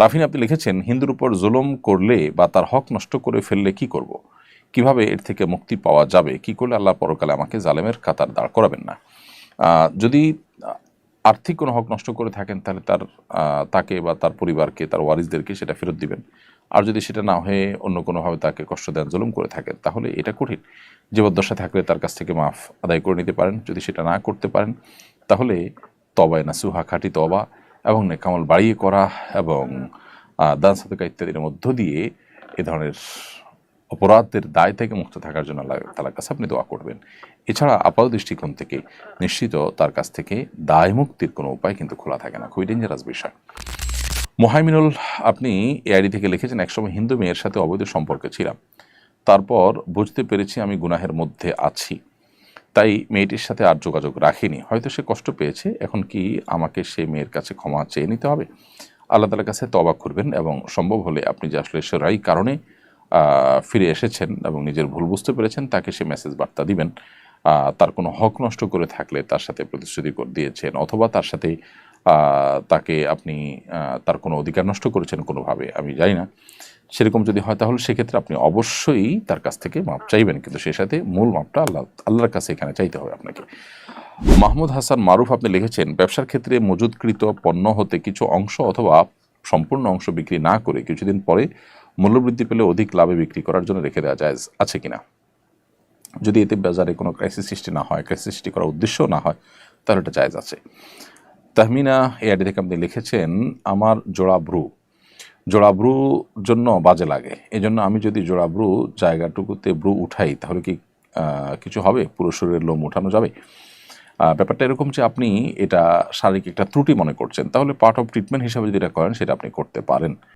রাফিন, আপনি লিখেছেন, হিন্দুর উপর জুলুম করলে বা তার হক নষ্ট করে ফেললে কি করব। কীভাবে এর থেকে মুক্তি পাওয়া যাবে? কি করলে আল্লাহ পরকালে আমাকে জালেমের কাতার দাঁড় করাবেন না? যদি আর্থিক কোনো হক নষ্ট করে থাকেন, তাহলে তার তাকে বা তার পরিবারকে, তার ওয়ারিসদেরকে সেটা ফেরত দিবেন। আর যদি সেটা না হয়ে অন্য কোনোভাবে তাকে কষ্ট দেন, জুলুম করে থাকেন, তাহলে এটা কঠিন। জীবদ্দশা থাকলে তার কাছ থেকে মাফ আদায় করে নিতে পারেন। যদি সেটা না করতে পারেন, তাহলে তবায় না সুহা খাটি তবা এবং নেকামল বাড়িয়ে করা এবং দান সাদকা ইত্যাদির মধ্য দিয়ে এ ধরনের অপরাধের দায় থেকে মুক্ত থাকার জন্য আল্লাহ তালার কাছে আপনি দোয়া করবেন। এছাড়া আপাত দৃষ্টিকোণ থেকে নিশ্চিত তার কাছ থেকে দায় মুক্তির কোনো উপায় কিন্তু খোলা থাকে না। খুবই ডেঞ্জারাস বিষয়। মোহাইমিনুল আপনি এআইডি থেকে লিখেছেন একসময় হিন্দু মেয়ের সাথে অবৈধ সম্পর্কে ছিলাম। তারপর বুঝতে পেরেছি আমি গুনাহের মধ্যে আছি। তাই মেয়েটির সাথে আর যোগাযোগ রাখিনি। হয়তো সে কষ্ট পেয়েছে, এখন কি আমাকে সে মেয়ের কাছে ক্ষমা চেয়ে নিতে হবে? আল্লাহ তালার কাছে তবা করবেন এবং সম্ভব হলে আপনি যে আসলে সেরাই কারণে ফিরে এসেছেন এবং নিজের ভুল বুঝতে পেরেছেন, তাকে সে মেসেজ বার্তা দিবেন। তার কোনো হক নষ্ট করে থাকলে তার সাথে প্রতিশ্রুতি দিয়েছেন অথবা তার সাথে তাকে আপনি তার কোনো অধিকার নষ্ট করেছেন কোনোভাবে, আমি জানি না। সেরকম যদি হয় তাহলে সেক্ষেত্রে আপনি অবশ্যই তার কাছ থেকে মাপ চাইবেন, কিন্তু সেই সাথে মূল মাপটা আল্লাহ, আল্লাহর কাছে এখানে চাইতে হবে আপনাকে। মাহমুদ হাসান মারুফ আপনি লিখেছেন, ব্যবসার ক্ষেত্রে মজুদকৃত পণ্য হতে কিছু অংশ অথবা সম্পূর্ণ অংশ বিক্রি না করে কিছুদিন পরে মূল্যবৃদ্ধি পেলে অধিক লাভে বিক্রি করার জন্য রেখে দেওয়া যায় আছে কিনা? যদি এতে বাজারে কোনো ক্রাইসিস সৃষ্টি না হয় ক্রাইসিস সৃষ্টি করার উদ্দেশ্যও না হয়, তাহলে এটা জায়জ আছে। তাহমিনা এই আইডি থেকে আপনি লিখেছেন, আমার জোড়া ব্রু। জোড়া ব্রু জন্য বাজে লাগে। এই জন্য আমি যদি জোড়া ব্রু জায়গাটুকুতে ব্রু উঠাই, তাহলে কি কিছু হবে? পুরো শরীরের লোম উঠানো যাবে? ব্যাপারটা এরকম যে আপনি এটা শারীরিক একটা ত্রুটি মনে করছেন, তাহলে পার্ট অফ ট্রিটমেন্ট হিসাবে যদি এটা করেন, সেটা আপনি করতে পারেন।